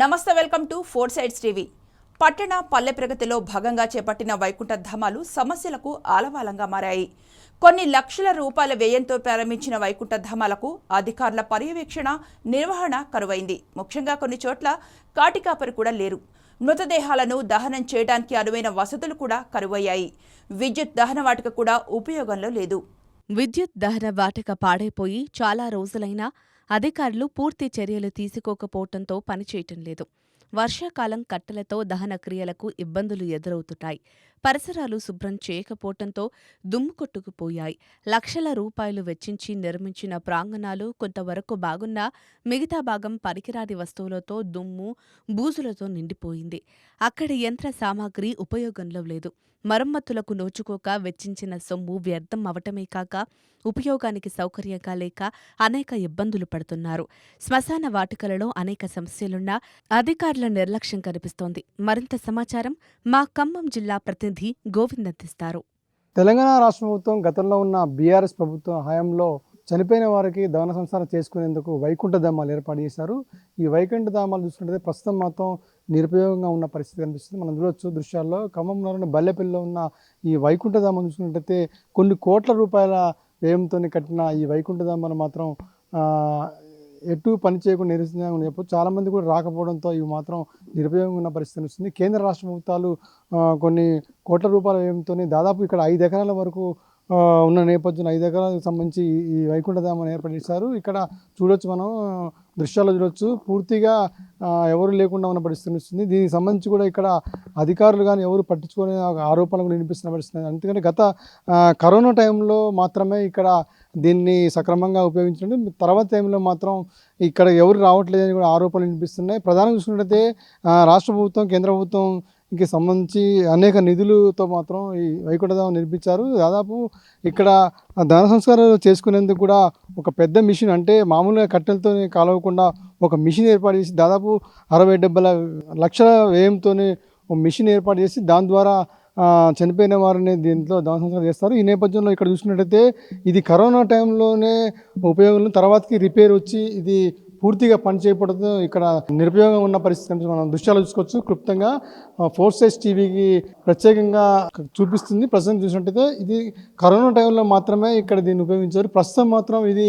నమస్తే welcome to Four Sides TV. పట్టణ పల్లె ప్రగతిలో భాగంగా చేపట్టిన వైకుంఠ ధామాలు సమస్యలకు ఆలవాలంగా మారాయి. కొన్ని లక్షల రూపాయల వ్యయంతో ప్రారంభించిన వైకుంఠ ధామాలకు అధికారుల పర్యవేక్షణ నిర్వహణ కరువైంది. ముఖ్యంగా కొన్ని చోట్ల కాటికాపరి కూడా లేరు. మృతదేహాలను దహనం చేయడానికి అనువైన వసతులు కూడా కరువయ్యాయి. విద్యుత్ దహన వాటిక కూడా ఉపయోగంలో లేదు. విద్యుత్ దహన వాటిక పాడైపోయి చాలా రోజులైనా అధికారులు పూర్తి చర్యలు తీసుకోకపోవటంతో పనిచేయటం లేదు. వర్షాకాలం కట్టెలతో దహన క్రియలకు ఇబ్బందులు ఎదురవుతుంటాయి పరిసరాలు శుభ్రం చేయకపోవటంతో దుమ్ము కొట్టుకుపోయాయి. లక్షల రూపాయలు వెచ్చించి నిర్మించిన ప్రాంగణాలు కొంతవరకు బాగున్నా మిగతా భాగం పనికిరాని వస్తువులతో దుమ్ము బూజులతో నిండిపోయింది. అక్కడి యంత్ర సామాగ్రి ఉపయోగంలో లేదు. మరమ్మతులకు నోచుకోక వెచ్చించిన సొమ్ము వ్యర్థం అవటమే కాక ఉపయోగానికి సౌకర్యంగా లేక అనేక ఇబ్బందులు పడుతున్నారు. శ్మశాన వాటికలలో అనేక సమస్యలున్నా అధికారుల నిర్లక్ష్యం కనిపిస్తోంది. మరింత సమాచారం మా ఖమ్మం జిల్లా ప్రతి ప్రతినిధి గోవింద్ అందిస్తారు తెలంగాణ రాష్ట్ర ప్రభుత్వం గతంలో ఉన్న బీఆర్ఎస్ ప్రభుత్వం హయాంలో చనిపోయిన వారికి దవన సంస్కారం చేసుకునేందుకు వైకుంఠ ధామాలు ఏర్పాటు చేశారు. ఈ వైకుంఠ ధామాలు చూసుకుంటే ప్రస్తుతం మాత్రం నిరుపయోగంగా ఉన్న పరిస్థితి కనిపిస్తుంది. మనం చూడవచ్చు దృశ్యాల్లో ఖమ్మంలోని బల్లెపల్లిలో ఉన్న ఈ వైకుంఠ ధామం చూసుకున్నట్టయితే కొన్ని కోట్ల రూపాయల వ్యయంతో కట్టిన ఈ వైకుంఠ ధామాలు మాత్రం ఎటు పని చేయకుండా నిరసనగా ఉంది చెప్పొచ్చు. కూడా రాకపోవడంతో ఇవి మాత్రం నిరుపయోగంగా ఉన్న పరిస్థితి వస్తుంది. కేంద్ర రాష్ట్ర ప్రభుత్వాలు కొన్ని కోట్ల రూపాయల వ్యయంతో దాదాపు ఇక్కడ ఐదు ఎకరాల వరకు ఉన్న నేపథ్యం ఐదు ఎకరాలకు సంబంధించి ఈ- ఈ ఏర్పాటు చేశారు ఇక్కడ చూడొచ్చు మనం దృశ్యాలు దృశ్యాల్లో చూడొచ్చు. పూర్తిగా ఎవరు లేకుండా ఉన్న పరిస్థితి వస్తుంది దీనికి సంబంధించి కూడా ఇక్కడ అధికారులు కానీ ఎవరు పట్టించుకునే ఆరోపణలు కూడా వినిపిస్తున్న పరిస్థితి ఎందుకంటే గత కరోనా టైంలో మాత్రమే ఇక్కడ దీన్ని సక్రమంగా ఉపయోగించడం. తర్వాత టైంలో మాత్రం ఇక్కడ ఎవరు రావట్లేదని కూడా ఆరోపణలు వినిపిస్తున్నాయి. ప్రధానంగా చూసుకున్నట్లయితే రాష్ట్ర ప్రభుత్వం కేంద్ర ప్రభుత్వం ఇంక సంబంధించి అనేక నిధులతో మాత్రం ఈ వైకుంఠధామం నిర్మించారు. దాదాపు ఇక్కడ ధన సంస్కారాలు చేసుకునేందుకు కూడా ఒక పెద్ద మిషన్ అంటే మామూలుగా కట్టెలతో కాలవకుండా ఒక మిషన్ ఏర్పాటు చేసి దాదాపు అరవై డెబ్బై లక్షల వ్యయంతోనే ఒక మిషన్ ఏర్పాటు చేసి దాని ద్వారా చనిపోయిన వారిని దీంట్లో దహన సంస్కారం చేస్తారు. ఈ నేపథ్యంలో ఇక్కడ చూసినట్టయితే ఇది కరోనా టైంలోనే ఉపయోగం తర్వాతకి రిపేర్ వచ్చి ఇది పూర్తిగా పని చేయబడదు ఇక్కడ నిరుపయోగం ఉన్న పరిస్థితి మనం దృశ్యాలు చూసుకోవచ్చు క్లుప్తంగా ఫోర్ సైజ్ టీవీకి ప్రత్యేకంగా చూపిస్తుంది. ప్రస్తుతం చూసినట్టయితే ఇది కరోనా టైంలో మాత్రమే ఇక్కడ దీన్ని ఉపయోగించారు. ప్రస్తుతం మాత్రం ఇది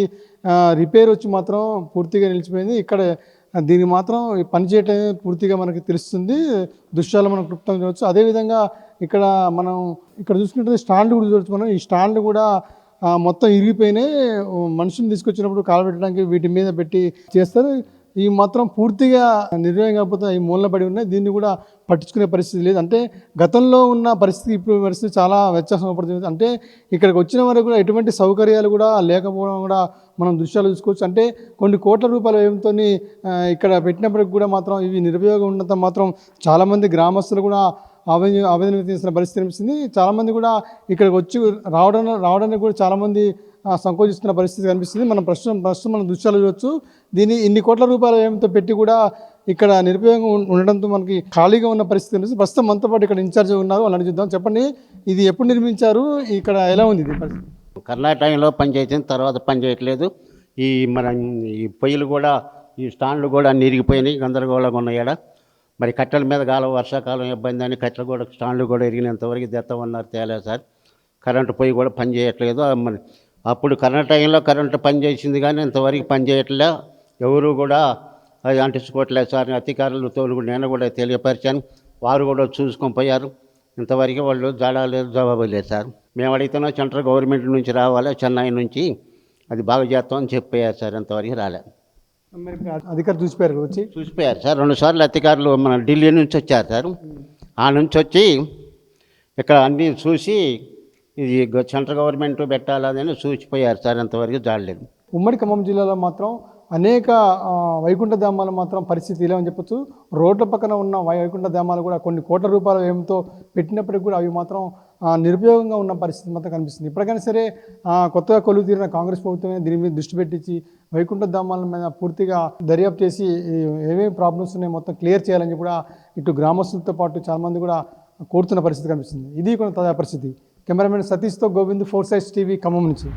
రిపేర్ వచ్చి మాత్రం పూర్తిగా నిలిచిపోయింది. ఇక్కడ దీనికి మాత్రం పనిచేయటం పని చేయటం పూర్తిగా మనకి తెలుస్తుంది. దృశ్యాలు మనం క్లుప్తంగా చూడవచ్చు అదేవిధంగా ఇక్కడ మనం ఇక్కడ చూసుకుంటే స్టాండ్ కూడా చూడవచ్చు మనం. ఈ స్టాండ్ కూడా మొత్తం ఇరిగిపోయినాయి మనుషుని తీసుకొచ్చినప్పుడు కాలబెట్టడానికి వీటి మీద పెట్టి చేస్తారు. ఈ మాత్రం పూర్తిగా నిర్ణయం కాకపోతే ఈ మూలన పడి ఉన్నాయి. దీన్ని కూడా పట్టించుకునే పరిస్థితి లేదు. అంటే గతంలో ఉన్న పరిస్థితి ఇప్పుడు పరిస్థితి చాలా వ్యత్యాసం పడుతుంది అంటే ఇక్కడికి వచ్చిన వరకు కూడా ఎటువంటి సౌకర్యాలు కూడా లేకపోవడం కూడా మనం దృశ్యాలు చూసుకోవచ్చు. అంటే కొన్ని కోట్ల రూపాయల వ్యయంతో ఇక్కడ పెట్టినప్పటికి కూడా మాత్రం ఇవి నిరుపయోగం ఉన్నంత మాత్రం చాలామంది గ్రామస్తులు కూడా ఆవేదన ఆవేదన చేసిన పరిస్థితి కనిపిస్తుంది. చాలామంది కూడా ఇక్కడికి వచ్చి రావడం రావడానికి కూడా చాలామంది సంకోచిస్తున్న పరిస్థితి కనిపిస్తుంది. మనం ప్రస్తుతం ప్రస్తుతం మనం దృశ్యాలు చూడవచ్చు దీన్ని ఇన్ని కోట్ల రూపాయల వ్యయంతో పెట్టి కూడా ఇక్కడ నిరుపయోగం ఉండడంతో మనకి ఖాళీగా ఉన్న పరిస్థితి కనిపిస్తుంది. ప్రస్తుతం మనతో పాటు ఇక్కడ ఇన్ఛార్జ్ ఉన్నారు. వాళ్ళని చూద్దాం చెప్పండి. ఇది ఎప్పుడు నిర్మించారు? ఇక్కడ ఎలా ఉంది ఇది పరిస్థితి? కర్ణాటకలో పని తర్వాత పనిచేయట్లేదు. ఈ మన ఈ పొయ్యిలు కూడా ఈ స్టాండ్లు కూడా నిరిగిపోయినాయి గందరగోళంగా ఉన్నాయి మరి కట్టెల మీద కాలం వర్షాకాలం ఇబ్బంది అని కట్టెలు కూడా స్టాండ్లు కూడా ఇరిగినంతవరకు తెస్తామన్నారు తేలేదు సార్. కరెంటు పొయ్యి కూడా పని చేయట్లేదు. మరి అప్పుడు కరెంట్ టైంలో కరెంటు పని చేసింది కానీ ఇంతవరకు పని చేయట్లే. ఎవరు కూడా అది అంటించుకోవట్లేదు సార్. అధికారులు తోలు కూడా నేను కూడా తెలియపరిచాను. వారు కూడా చూసుకొని పోయారు. ఇంతవరకు వాళ్ళు జాడలేదు జవాబు లేదు సార్. మేము అడిగితేనే సెంట్రల్ గవర్నమెంట్ నుంచి రావాలి చెన్నై నుంచి. అది బాగా చేస్తామని చెప్పారు సార్. ఇంతవరకు రాలేదు మరి ఇప్పుడు అధికారులు చూసిపోయారు వచ్చి? చూసిపోయారు సార్. రెండు సార్లు అధికారులు మన ఢిల్లీ నుంచి వచ్చారు సార్. ఆ నుంచి వచ్చి ఇక్కడ అన్నీ చూసి ఇది సెంట్రల్ గవర్నమెంట్ పెట్టాలని చూసిపోయారు సార్. ఇంతవరకు జాడలేదు. ఉమ్మడి ఖమ్మం జిల్లాలో మాత్రం అనేక వైకుంఠ ధామాలు మాత్రం పరిస్థితి ఇలా అని చెప్పొచ్చు. రోడ్ల పక్కన ఉన్న వై- వైకుంఠ ధామాలు కూడా కొన్ని కోట్ల రూపాయల వ్యయంతో పెట్టినప్పటికీ కూడా అవి మాత్రం నిరుపయోగంగా ఉన్న పరిస్థితి మాత్రం కనిపిస్తుంది. ఇప్పటికైనా సరే కొత్తగా కొలువు తీరిన కాంగ్రెస్ ప్రభుత్వమే దీని మీద దృష్టి పెట్టించి వైకుంఠ ధామాల మీద పూర్తిగా దర్యాప్తు చేసి ఏమేమి ప్రాబ్లమ్స్ ఉన్నాయో మొత్తం క్లియర్ చేయాలని కూడా ఇటు గ్రామస్తులతో పాటు చాలామంది కూడా కోరుతున్న పరిస్థితి కనిపిస్తుంది. ఇది కూడా తాజా పరిస్థితి. కెమెరామెన్ సతీష్తో గోవింద్ ఫోర్ సైజ్ టీవీ ఖమ్మం నుంచి.